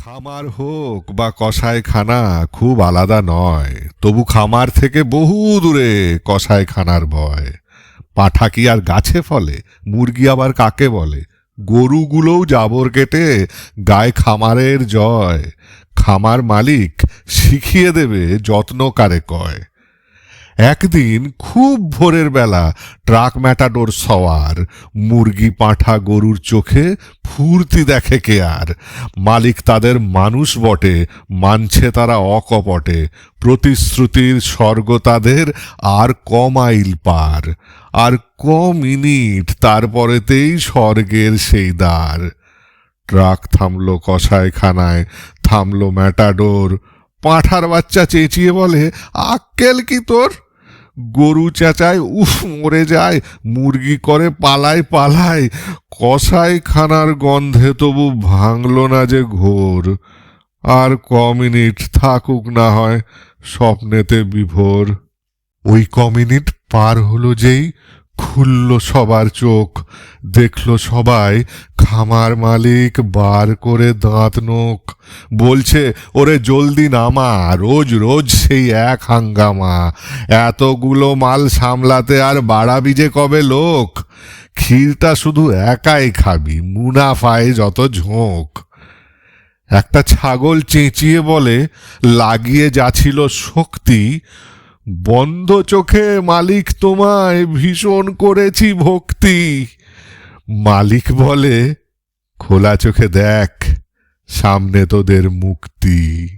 খামার হোক বা কসাইখানা খুব আলাদা নয়। তবু খামার থেকে বহু দূরে কসাইখানার ভয়। পাঠা কি আর গাছে ফলে? মুরগি আবার কাকে বলে? গরুগুলোও জাবর কেটে গায়ে খামারের জয়। খামার মালিক শিখিয়ে দেবে যত্ন কারে কয়। একদিন খুব ভোরের বেলা ট্রাক ম্যাটাডোর সওয়ার, মুরগি পাঁঠা গরুর চোখে ফুর্তি দেখে কে আর। মালিক তাদের মানুষ বটে, মানছে তারা অকপটে, প্রতিশ্রুতির স্বর্গ তাদের আর কমাইল পার। আর ক মিনিট তারপরেতেই স্বর্গের সেই দ্বার। ট্রাক থামলো কসাইখানায়, থামলো ম্যাটাডোর। পাঁঠার বাচ্চা চেঁচিয়ে বলে, আক্কেল কি তোর? গরু চেঁচায়, উফ, মরে যায়, মুরগি করে, পালায় পালায়। কষাই খানার গন্ধে তবু ভাঙল না যে ঘোর। আর ক মিনিট থাকুক না হয় স্বপ্নেতে বিভোর। ওই ক মিনিট পার হলো যেই খুলল সবার চোখ, দেখল সবাই, খামার মালিক বার করে দাঁত নোখ। বলছে, ওরে জলদি নামা, রোজ রোজ সেই এক হাঙ্গামা। এতগুলো মাল সামলাতে আর বাড়াবি যে কবে লোক? ক্ষীরটা শুধু একাই খাবি, মুনাফায় যত ঝোঁক। একটা ছাগল চেঁচিয়ে বলে, লাগিয়ে যাছিল শক্তি বন্ধ চোখে মালিক তোমায় ভীষণ করেছি ভক্তি। মালিক বলে, খোলা চোখে দেখ, সামনে তোদের মুক্তি।